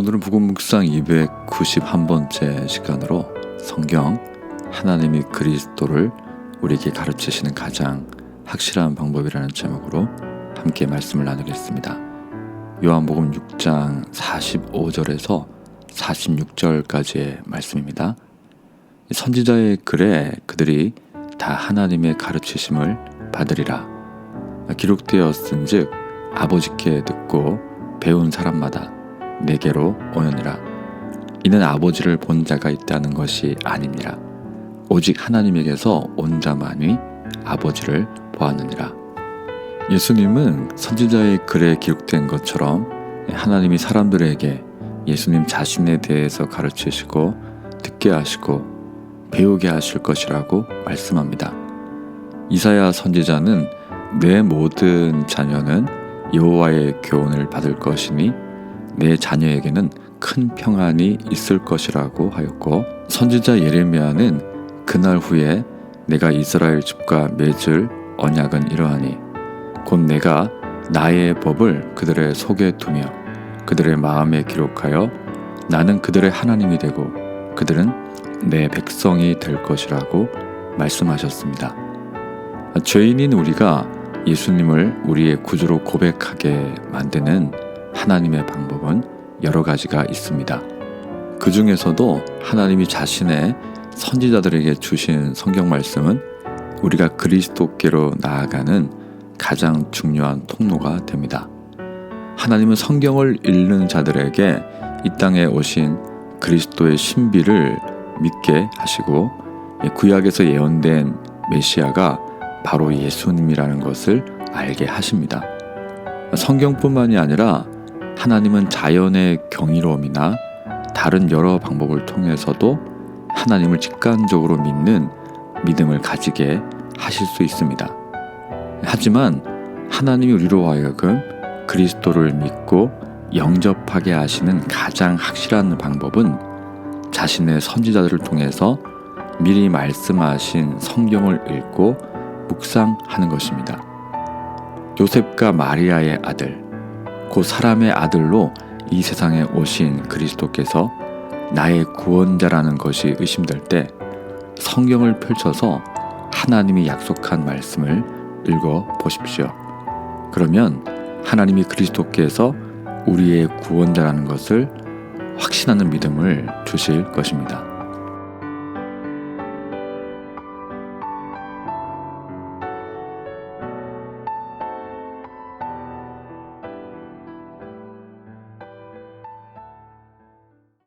오늘은 복음 묵상 291번째 시간으로 성경 하나님이 그리스도를 우리에게 가르치시는 가장 확실한 방법이라는 제목으로 함께 말씀을 나누겠습니다. 요한복음 6장 45절에서 46절까지의 말씀입니다. 선지자의 글에 그들이 다 하나님의 가르치심을 받으리라. 기록되었은즉 아버지께 듣고 배운 사람마다 내게로 오느니라. 이는 아버지를 본 자가 있다는 것이 아니니라. 오직 하나님에게서 온 자만이 아버지를 보았느니라. 예수님은 선지자의 글에 기록된 것처럼 하나님이 사람들에게 예수님 자신에 대해서 가르치시고 듣게 하시고 배우게 하실 것이라고 말씀합니다. 이사야 선지자는 내 모든 자녀는 여호와의 교훈을 받을 것이니 내 자녀에게는 큰 평안이 있을 것이라고 하였고 선지자 예레미야는 그날 후에 내가 이스라엘 집과 맺을 언약은 이러하니 곧 내가 나의 법을 그들의 속에 두며 그들의 마음에 기록하여 나는 그들의 하나님이 되고 그들은 내 백성이 될 것이라고 말씀하셨습니다. 죄인인 우리가 예수님을 우리의 구주로 고백하게 만드는 하나님의 방법은 여러 가지가 있습니다. 그 중에서도 하나님이 자신의 선지자들에게 주신 성경 말씀은 우리가 그리스도께로 나아가는 가장 중요한 통로가 됩니다. 하나님은 성경을 읽는 자들에게 이 땅에 오신 그리스도의 신비를 믿게 하시고 구약에서 예언된 메시아가 바로 예수님이라는 것을 알게 하십니다. 성경뿐만이 아니라 하나님은 자연의 경이로움이나 다른 여러 방법을 통해서도 하나님을 직관적으로 믿는 믿음을 가지게 하실 수 있습니다. 하지만 하나님이 우리로 하여금 그리스도를 믿고 영접하게 하시는 가장 확실한 방법은 자신의 선지자들을 통해서 미리 말씀하신 성경을 읽고 묵상하는 것입니다. 요셉과 마리아의 아들, 곧 사람의 아들로 이 세상에 오신 그리스도께서 나의 구원자라는 것이 의심될 때 성경을 펼쳐서 하나님이 약속한 말씀을 읽어 보십시오. 그러면 하나님이 그리스도께서 우리의 구원자라는 것을 확신하는 믿음을 주실 것입니다.